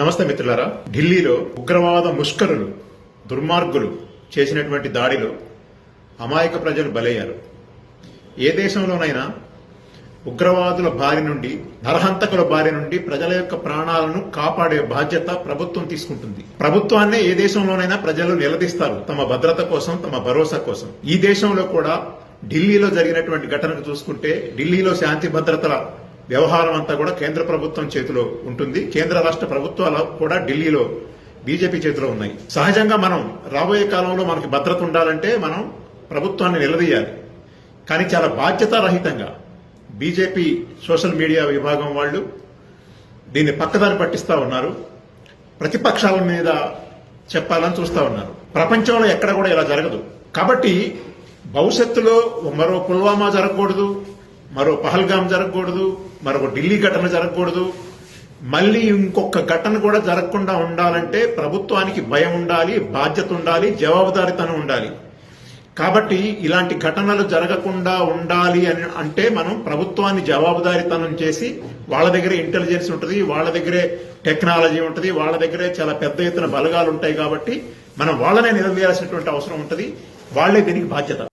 నమస్తే మిత్రులారా. ఢిల్లీలో ఉగ్రవాద ముష్కరులు దుర్మార్గులు చేసినటువంటి దాడిలో అమాయక ప్రజలు బలయ్యారు. ఏ దేశంలోనైనా ఉగ్రవాదుల బారి నుండి నరహంతకుల బారి నుండి ప్రజల యొక్క ప్రాణాలను కాపాడే బాధ్యత ప్రభుత్వం తీసుకుంటుంది. ప్రభుత్వాన్నే ఏ దేశంలోనైనా ప్రజలు నిలదీస్తారు. తమ భద్రత కోసం తమ భరోసా కోసం. ఈ దేశంలో కూడా ఢిల్లీలో జరిగినటువంటి ఘటనకు చూసుకుంటే ఢిల్లీలో శాంతి భద్రతల వ్యవహారం అంతా కూడా కేంద్ర ప్రభుత్వం చేతిలో ఉంటుంది. కేంద్ర రాష్ట్ర ప్రభుత్వాలు కూడా ఢిల్లీలో బీజేపీ చేతిలో ఉన్నాయి. సహజంగా మనం రాబోయే కాలంలో మనకి భద్రత ఉండాలంటే మనం ప్రభుత్వాన్ని నిలదీయాలి. కానీ చాలా బాధ్యతారహితంగా బీజేపీ సోషల్ మీడియా విభాగం వాళ్ళు దీన్ని పక్కదారి పట్టిస్తా ఉన్నారు. ప్రతిపక్షాల మీద చెప్పాలని చూస్తా ఉన్నారు. ప్రపంచంలో ఎక్కడ కూడా ఇలా జరగదు. కాబట్టి భవిష్యత్తులో మరో పుల్వామా జరగకూడదు. మరో పహల్గాం జరగకూడదు మరొక ఢిల్లీ ఘటన జరగకూడదు. మళ్ళీ ఇంకొక ఘటన కూడా జరగకుండా ఉండాలంటే ప్రభుత్వానికి భయం ఉండాలి బాధ్యత ఉండాలి జవాబుదారితనం ఉండాలి. కాబట్టి ఇలాంటి ఘటనలు జరగకుండా ఉండాలి అని అంటే మనం ప్రభుత్వాన్ని జవాబుదారితనం చేసి వాళ్ళ దగ్గరే ఇంటెలిజెన్స్ ఉంటుంది వాళ్ళ దగ్గరే టెక్నాలజీ ఉంటుంది వాళ్ళ దగ్గరే చాలా పెద్ద ఎత్తున బలగాలు ఉంటాయి కాబట్టి మనం వాళ్ళనే నిలదీయాల్సినటువంటి అవసరం ఉంటుంది. వాళ్ళే దీనికి బాధ్యత.